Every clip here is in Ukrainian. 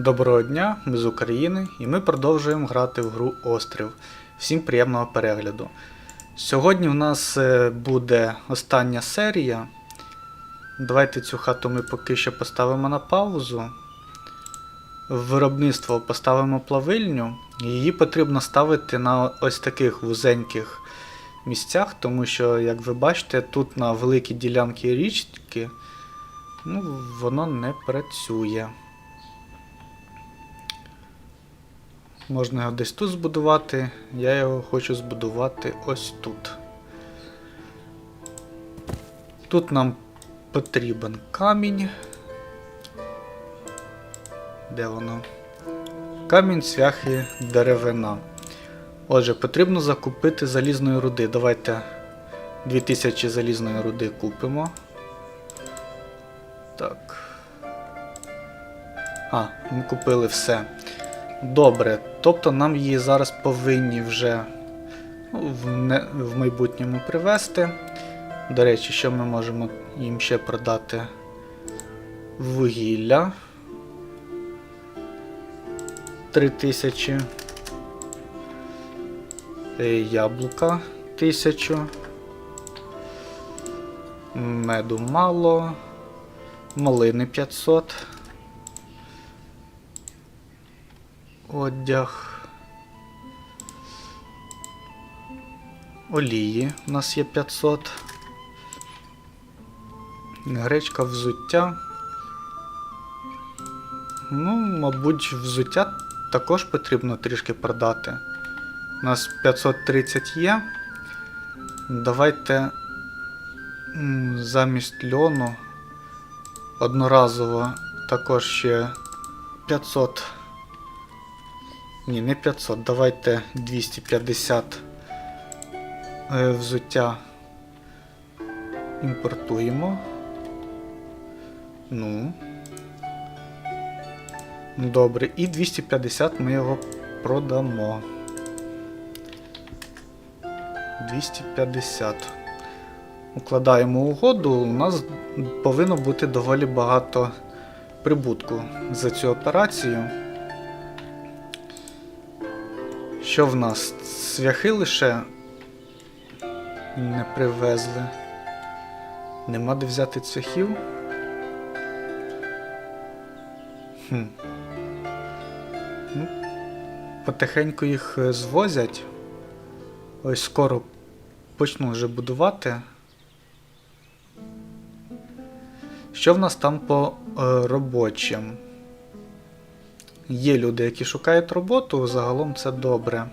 Доброго дня, ми з України і ми продовжуємо грати в гру Острів. Всім приємного перегляду. Сьогодні в нас е, буде остання серія. Давайте цю хату ми поки що поставимо на паузу. В Виробництво поставимо плавильню. Її потрібно ставити на ось таких вузеньких місцях, тому що, як ви бачите, тут на великій ділянці річки ну, воно не працює. Можна його десь тут збудувати. Я його хочу збудувати ось тут. Тут нам потрібен камінь. Де воно? Камінь, цвяхи, деревина. Отже, потрібно закупити залізної руди. Давайте 2000 залізної руди купимо. Так. А, ми купили все. Добре, тобто нам її зараз повинні вже ну, в, не, в майбутньому привезти. До речі, що ми можемо їм ще продати? Вугілля. 3000. Е, Яблука 1000. Меду мало. Малини 500. Одяг. Олії у нас є 500. Гречка взуття. Ну, мабуть, взуття також потрібно трішки продати. У нас 530 є. Давайте замість льону одноразово також ще 500. Ні, не 500, давайте 250 е, взуття імпортуємо. Ну. Добре, і 250 ми його продамо. 250. Укладаємо угоду. У нас повинно бути доволі багато прибутку за цю операцію. Що в нас? Цвяхи лише не привезли. Нема де взяти цвяхів. Хм. Ну, потихеньку їх е, звозять. Ось скоро почну вже будувати. Що в нас там по е, робочим? Є люди, які шукають роботу, загалом це добре.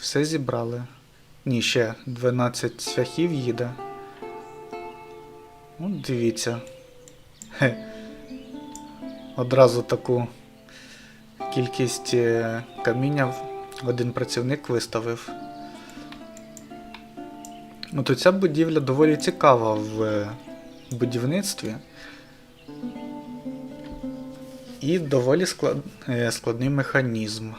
Все зібрали. Ні, ще 12 цвяхів їде. Ну, дивіться. Хе. Одразу таку кількість е, каміння один працівник виставив. Ну, то ця будівля доволі цікава в е, будівництві. І доволі склад... е, складний механізм.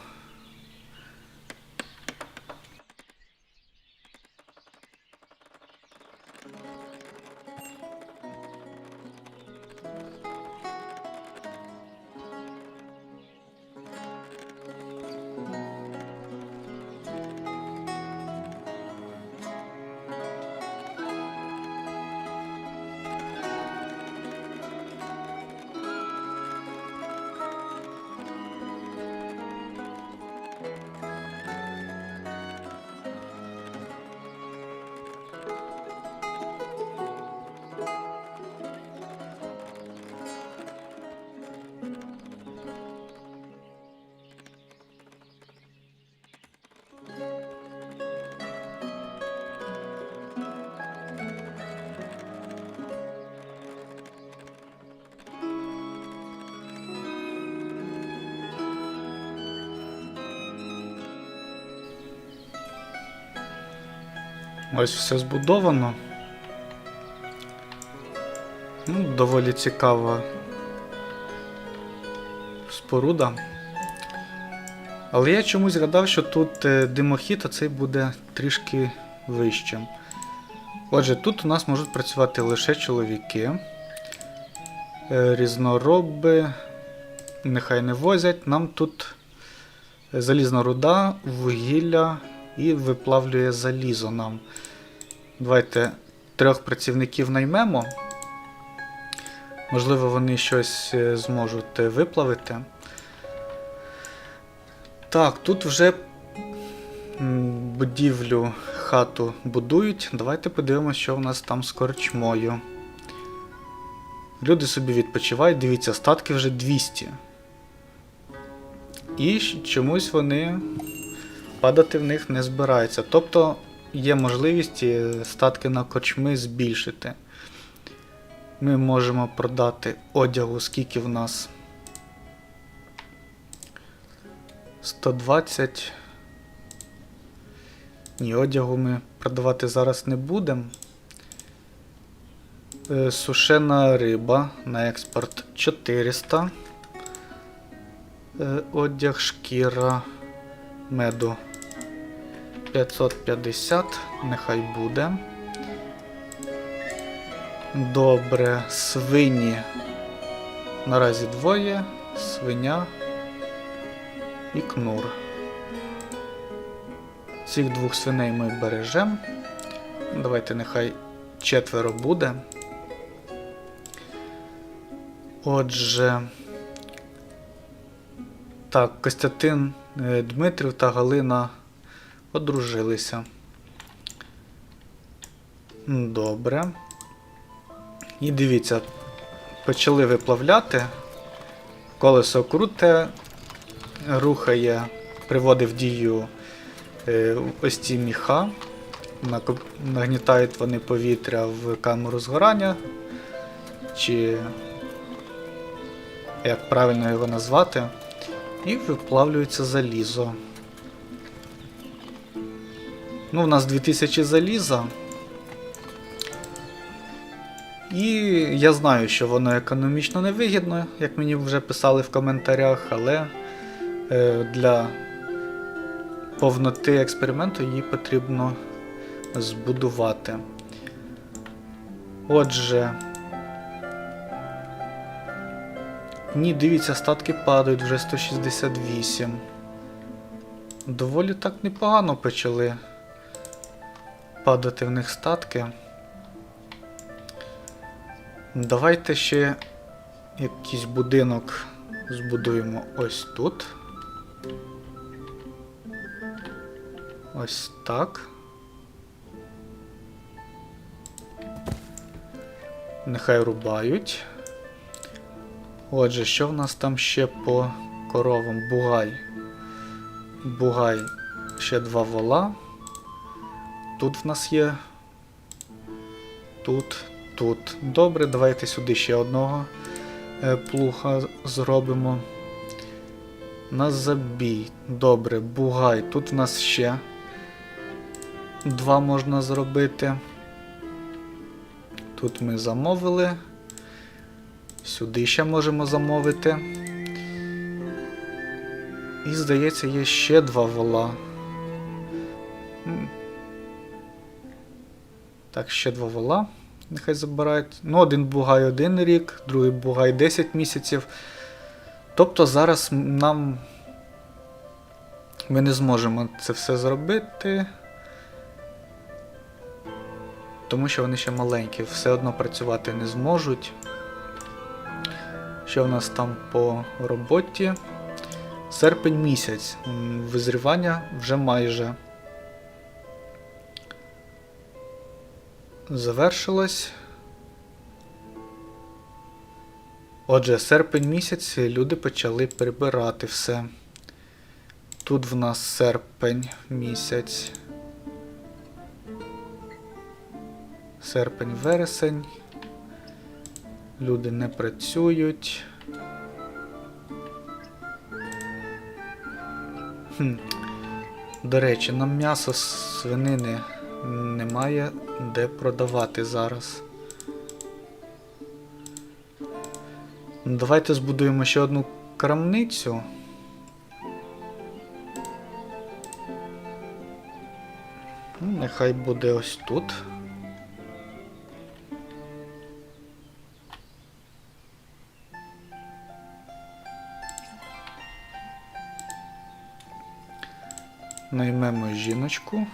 Ось все збудовано. Ну, доволі цікава споруда. Але я чомусь згадав, що тут е, димохід, а цей буде трішки вищим. Отже, тут у нас можуть працювати лише чоловіки. Е, Різнороби. Нехай не возять. Нам тут залізна руда, вугілля і виплавлює залізо нам. Давайте трьох працівників наймемо. Можливо, вони щось е, зможуть е, виплавити. Так, тут вже будівлю хату будують. Давайте подивимося, що в нас там з корчмою. Люди собі відпочивають, дивіться, статки вже 200. І чомусь вони падати в них не збираються. Тобто є можливість е, статки на корчми збільшити. Ми можемо продати одягу, скільки в нас. 120. Ні, одягу ми продавати зараз не будемо. Е, Сушена риба на експорт 400. Е, Одяг, шкіра, меду 550, нехай буде. Добре, свині. Наразі двоє, свиня і кнур. Цих двох свиней ми бережемо. Давайте нехай четверо буде. Отже. Так, Костянтин е, Дмитрів та Галина одружилися. Добре. І дивіться, почали виплавляти. Колесо круте, рухає, приводить в дію е, ось ці міха. Нагнітають вони повітря в камеру згорання. Чи як правильно його назвати. І виплавлюється залізо. Ну, у нас 2000 заліза. І я знаю, що воно економічно невигідно, як мені вже писали в коментарях, але е, для повноти експерименту її потрібно збудувати. Отже. Ні, дивіться, статки падають вже 168. Доволі так непогано почали падати в них статки. Давайте ще якийсь будинок збудуємо ось тут. Ось так. Нехай рубають. Отже, що в нас там ще по коровам? Бугай. Бугай ще два вола. Тут в нас є. Тут, тут. Добре, давайте сюди ще одного е, плуга зробимо. На забій. Добре, бугай. Тут в нас ще два можна зробити. Тут ми замовили. Сюди ще можемо замовити. І, здається, є ще два вола. Так, ще два вола. Нехай забирають. Ну, один бугай один рік, другий бугай 10 місяців. Тобто зараз нам ми не зможемо це все зробити. Тому що вони ще маленькі, все одно працювати не зможуть. Що в нас там по роботі? Серпень місяць. Визрівання вже майже завершилось. Отже, серпень місяць люди почали прибирати все. Тут в нас серпень місяць. Серпень, вересень. Люди не працюють. Хм. До речі, нам м'ясо свинини немає де продавати зараз. Давайте збудуємо ще одну крамницю. Ну, нехай буде ось тут. Наймемо жіночку.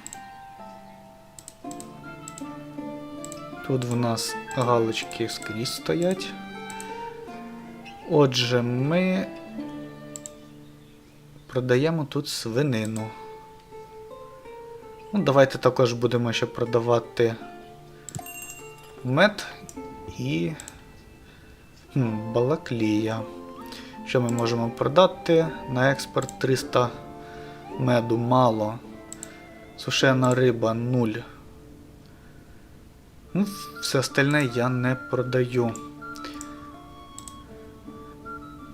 Тут в нас галочки скрізь стоять. Отже, ми продаємо тут свинину. Ну, давайте також будемо ще продавати мед і хм, балаклія. Що ми можемо продати? На експорт 300 меду мало. Сушена риба 0. Ну, все остальне я не продаю.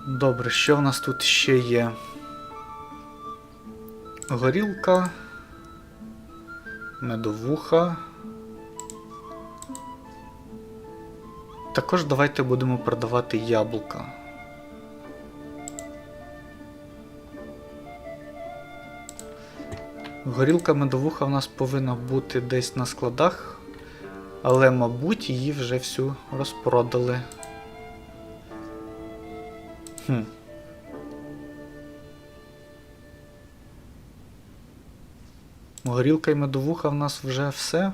Добре, що в нас тут ще є? Горілка, медовуха. Також давайте будемо продавати яблука. Горілка медовуха в нас повинна бути десь на складах, але, мабуть, її вже всю розпродали. Хм. Горілка і медовуха в нас вже все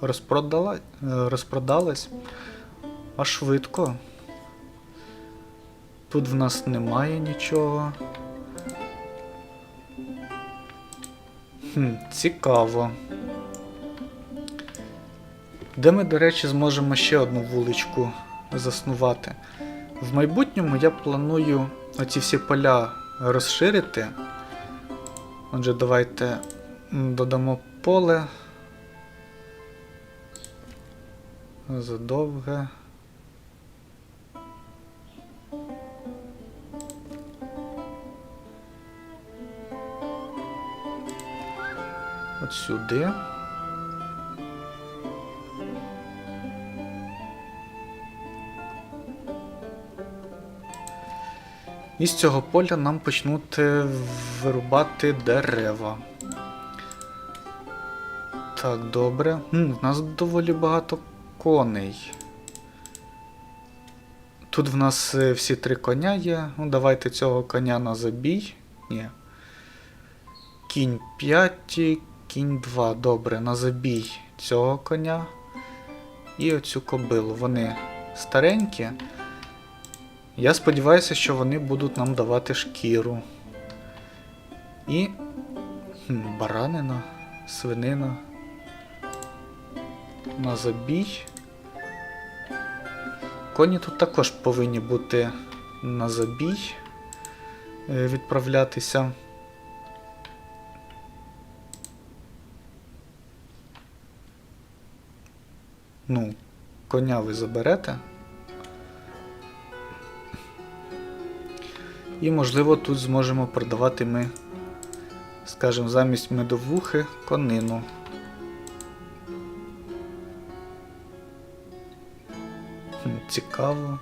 розпродала, е, розпродалась. А швидко. Тут в нас немає нічого. Хм, цікаво. Де ми, до речі, зможемо ще одну вуличку заснувати. В майбутньому я планую оці всі поля розширити. Отже, давайте додамо поле. Задовге. От сюди. І з цього поля нам почнуть вирубати дерева. Так, добре. М, в нас доволі багато коней. Тут в нас е, всі три коня є. Ну, давайте цього коня на забій. Ні. Кінь 5, кінь 2. Добре, на забій цього коня. І оцю кобилу. Вони старенькі. Я сподіваюся, що вони будуть нам давати шкіру. І. хм, баранина, свинина. На забій. Коні тут також повинні бути на забій е, відправлятися. Ну, коня ви заберете. І, можливо, тут зможемо продавати ми, скажімо, замість медовухи конину. Цікаво.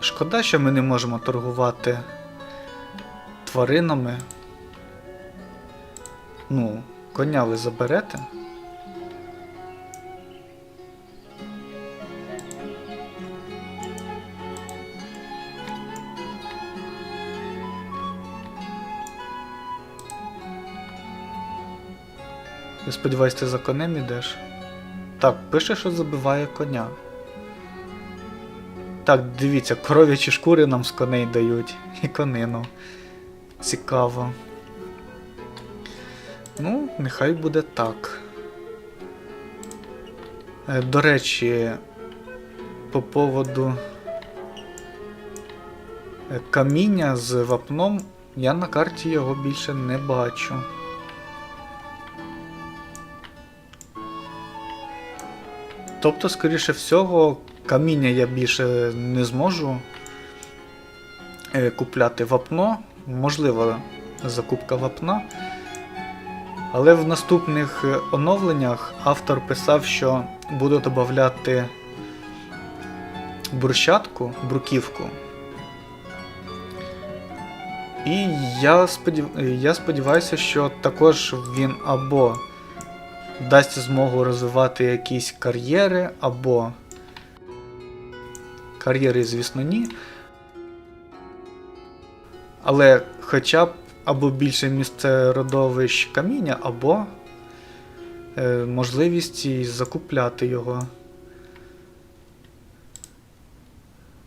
Шкода, що ми не можемо торгувати тваринами. Ну, коня ви заберете. Я сподіваюсь, ти за конем ідеш. Так, пише, що забиває коня. Так, дивіться, коров'ячі шкури нам з коней дають. І конину. Цікаво. Ну, нехай буде так. Е, До речі, по поводу е, каміння з вапном, я на карті його більше не бачу. Тобто, скоріше всього, каміння я більше не зможу е, купляти вапно. Можливо, закупка вапна. Але в наступних е, оновленнях автор писав, що буду додати брусчатку, бруківку. І я, сподів... я сподіваюся, що також він або дасть змогу розвивати якісь кар'єри, або кар'єри, звісно, ні. Але хоча б або більше місце родовищ каміння, або е, можливість і закупляти його.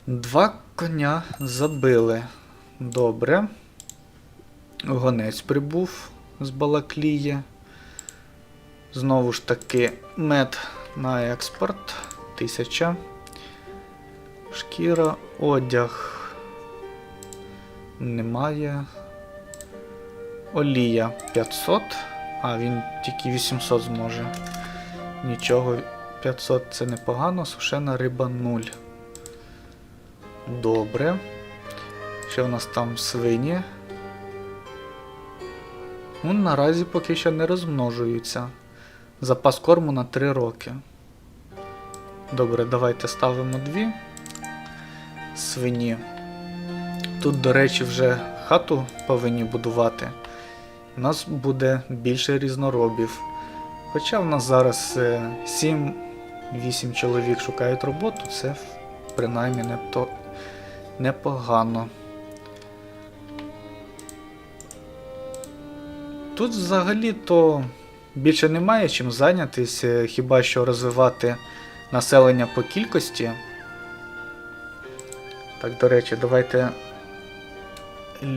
Два коня забили. Добре. Гонець прибув з Балаклії. Знову ж таки, мед на експорт. Тисяча. Шкіра, одяг. Немає. Олія 500. А, він тільки 800 зможе. Нічого, 500 це непогано. Сушена риба 0. Добре. Що в нас там свині? Ну, наразі поки що не розмножуються. Запас корму на 3 роки. Добре, давайте ставимо дві свині. Тут, до речі, вже хату повинні будувати. У нас буде більше різноробів. Хоча в нас зараз 7-8 чоловік шукають роботу, це принаймні непогано. Тут взагалі-то більше немає чим зайнятися, хіба що розвивати населення по кількості. Так, до речі, давайте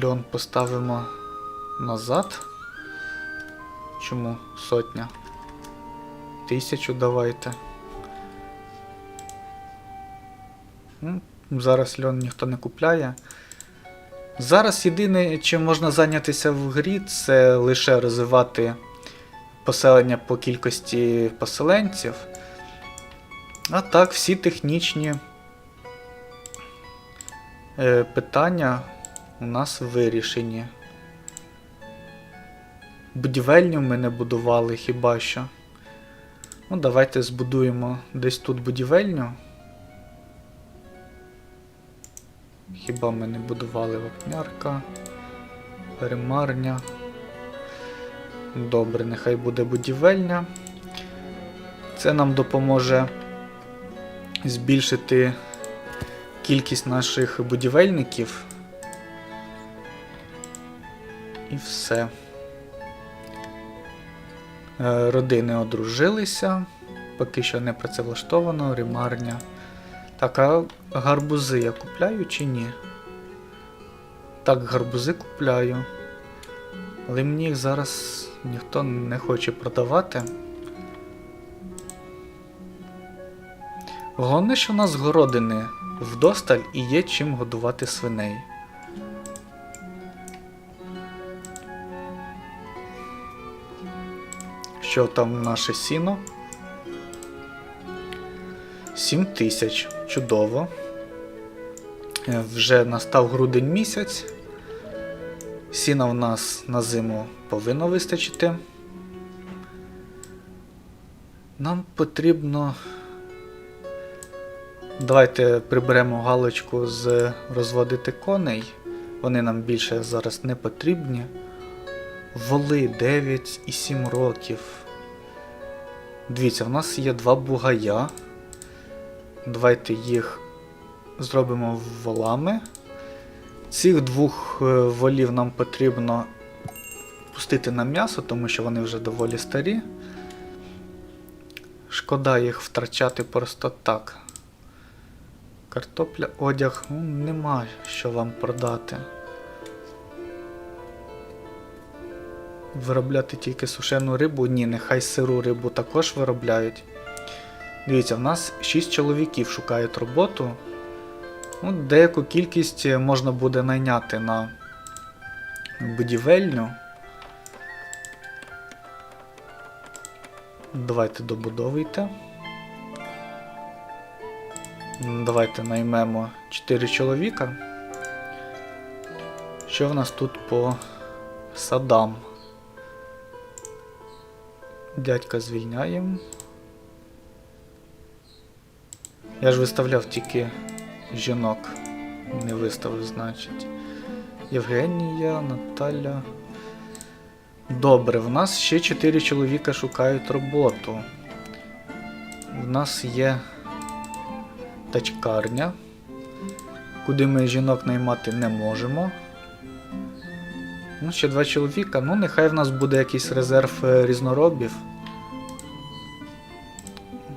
льон поставимо назад. Чому сотня? Тисячу давайте. Ну, Зараз льон ніхто не купляє. Зараз єдине, чим можна зайнятися в грі, це лише розвивати поселення по кількості поселенців. А так, всі технічні е, питання у нас вирішені. Будівельню ми не будували хіба що. Ну, давайте збудуємо десь тут будівельню. Хіба ми не будували вапнярка, перемарня. Добре, нехай буде будівельня. Це нам допоможе збільшити кількість наших будівельників. І все. Е, Родини одружилися. Поки що не працевлаштовано, ремарня. Так, а гарбузи я купляю чи ні? Так, гарбузи купляю. Але мені їх зараз ніхто не хоче продавати. Головне, що у нас городини вдосталь і є чим годувати свиней. Що там наше сіно? 7 тисяч. Чудово. Е, Вже настав грудень місяць. Сіна в нас на зиму повинно вистачити. Нам потрібно. Давайте приберемо галочку з розводити коней. Вони нам більше зараз не потрібні. Воли 9 і 7 років. Дивіться, в нас є два бугая. Давайте їх зробимо волами. Цих двох е, волів нам потрібно пустити на м'ясо, тому що вони вже доволі старі. Шкода їх втрачати просто так. Картопля, одяг, ну, нема що вам продати. Виробляти тільки сушену рибу? Ні, нехай сиру рибу також виробляють. Дивіться, в нас 6 чоловіків шукають роботу. Ну, Деяку кількість можна буде найняти на будівельню. Давайте добудовуйте. Давайте наймемо 4 чоловіка. Що в нас тут по садам? Дядька звільняємо. Я ж виставляв тільки жінок. Не виставив, значить. Євгенія, Наталя. Добре, в нас ще 4 чоловіка шукають роботу. В нас є тачкарня, куди ми жінок наймати не можемо. ну ще два чоловіка. Ну, нехай в нас буде якийсь резерв е, різноробів.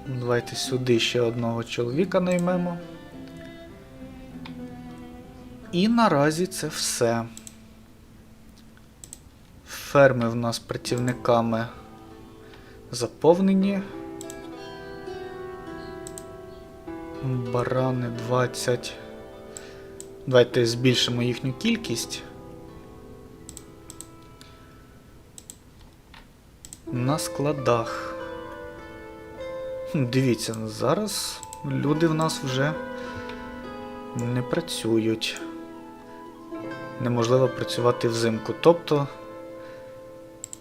Давайте сюди ще одного чоловіка наймемо. І наразі це все. Ферми в нас працівниками заповнені. Барани 20. Давайте збільшимо їхню кількість. На складах. Дивіться, зараз люди в нас вже не працюють. Неможливо працювати взимку. Тобто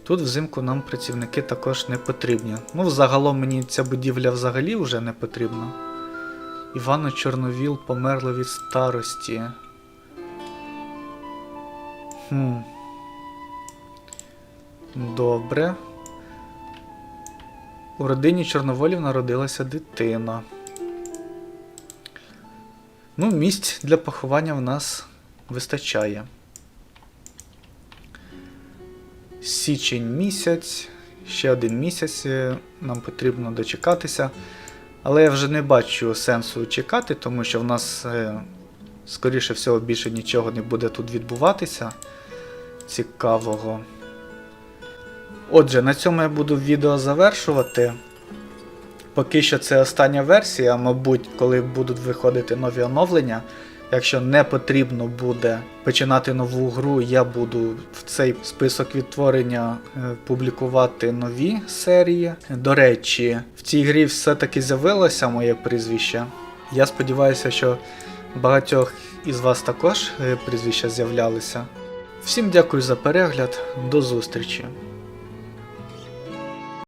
тут взимку нам працівники також не потрібні. Ну, загалом мені ця будівля взагалі вже не потрібна. Івано Чорновіл померли від старості. Хм. Добре. У родині Чорноволів народилася дитина. Ну, місць для поховання в нас вистачає. Січень місяць, ще один місяць е, нам потрібно дочекатися. Але я вже не бачу сенсу чекати, тому що в нас, е, скоріше всього, більше нічого не буде тут відбуватися. Цікавого. Отже, на цьому я буду відео завершувати. Поки що це остання версія, мабуть, коли будуть виходити нові оновлення. Якщо не потрібно буде починати нову гру, я буду в цей список відтворення е, публікувати нові серії. До речі, в цій грі все-таки з'явилося моє прізвище. Я сподіваюся, що багатьох із вас також е, прізвища з'являлися. Всім дякую за перегляд, до зустрічі!